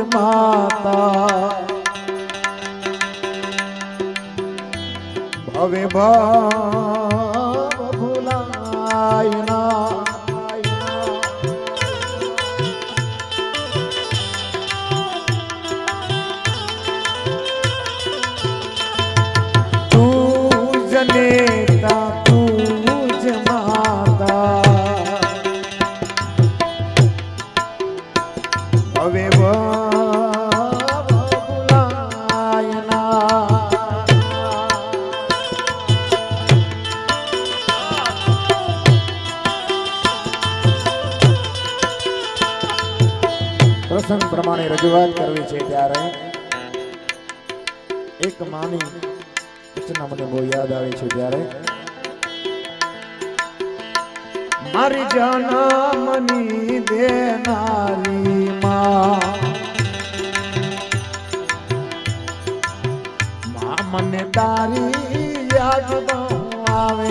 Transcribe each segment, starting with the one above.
માતા. ભવે ભા એક માની રચના મને બહુ યાદ આવે છે ત્યારે. મારી જનમની દેનારી મા. મને તારી યાદ આવે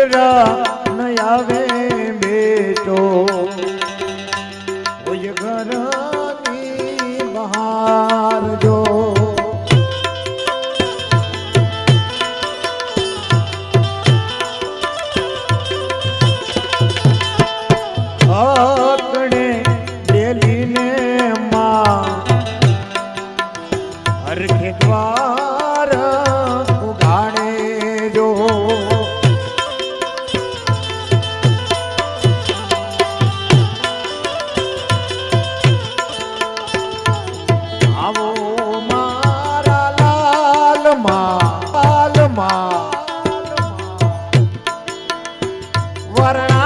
વીરા ન આવે. পরনা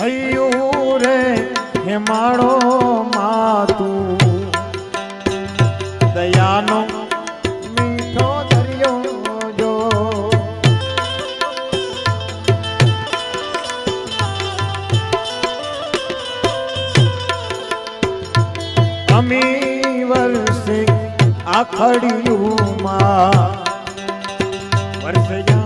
હૈયું રે હેમાળો માતું. દયાનો મીઠો દરિયો જો. અમી વર્ષે આખડિયું માં. વર્ષ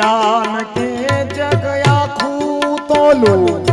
દાન કે જગ આખું તોલું